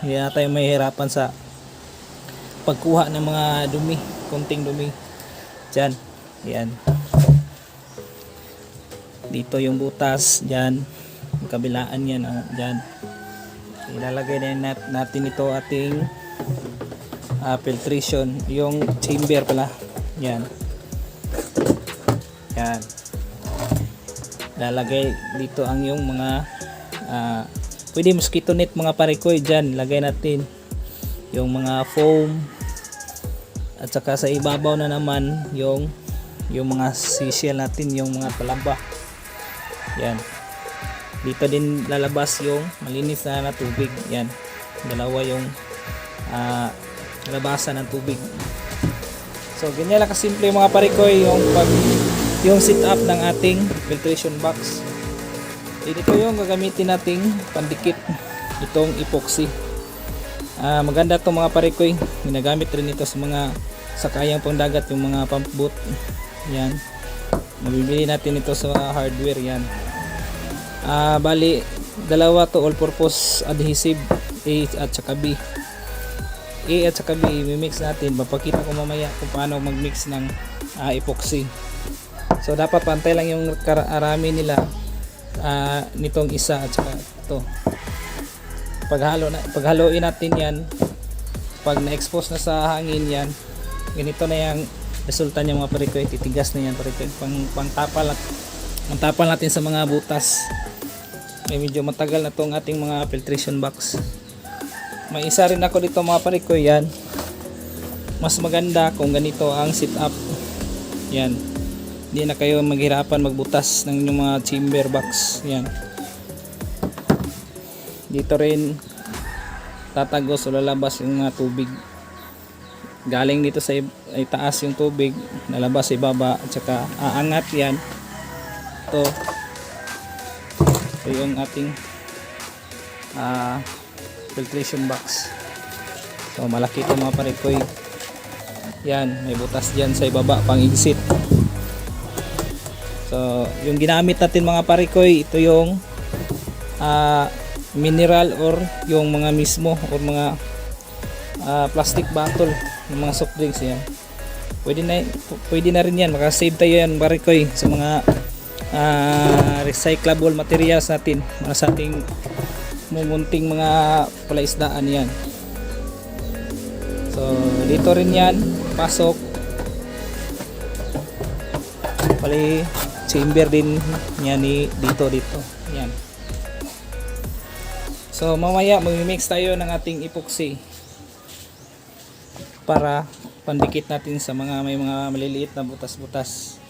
Hindi na tayo mahihirapan sa pagkuha ng mga dumi, kunting dumi. Diyan. Yan. Dito yung butas, diyan. Kabilaan yan, ah, diyan. Ilalagay na nat- natin ito ating ah, filtration. Yung chamber pala. Yan. Yan. Lalagay dito ang yung mga ah, pwede mosquito net mga parikoy dyan. Lagay natin yung mga foam. At saka sa ibabaw na naman yung yung mga sisial natin yung mga talaba yan. Dito din lalabas yung malinis na, na tubig. Yan. Dalawa yung ah, labasan ng tubig. So ganyan lang kasimple mga parikoy yung pag yung sit up ng ating filtration box ito yung gagamitin nating pandikit itong epoxy Ah, maganda to mga parikoy. Ginagamit rin ito sa mga sakayang pangdagat, yung mga pump boat. Yan. Mabibili natin ito sa hardware yan. Ah, bali dalawa to all purpose adhesive A at saka B. A at saka B i-mix natin. Papakita ko mamaya kung paano mag-mix ng ah, epoxy. So dapat pantay lang yung kara- arami nila ah, nitong isa at saka ito. Paghalo na paghaloin natin yan. Pag na-expose na sa hangin yan ganito na yung resulta niya mga parikoy titigas na yan parikoy pang, pang tapal at ang tapal natin sa mga butas. May medyo matagal na tong ating mga filtration box. May isa rin ako dito mga parikoy yan. Mas maganda kung ganito ang sit up yan hindi na kayo maghirapan magbutas ng inyong mga chamber box. Yan. Dito rin tatagos o lalabas yung mga tubig. Galing dito sa ay taas yung tubig lalabas sa ibaba at saka aangat yan. Ito. Ito yung ating ah, filtration box. So malaki ito mga parikoy yan may butas dyan sa ibaba pang exit so yung ginamit natin mga parikoy ito yung ah, mineral or yung mga mismo or mga ah, plastic bottle ng mga soft drinks yan pwede na pwede na rin yan makasave tayo yan barikoy sa mga ah, recyclable materials natin mga sa ating mumunting mga palaisdaan yan so dito rin yan pasok. Pali chamber din niya ni dito dito yan So mamaya mag-mix tayo ng ating epoxy para pandikit natin sa mga may mga maliliit na butas-butas.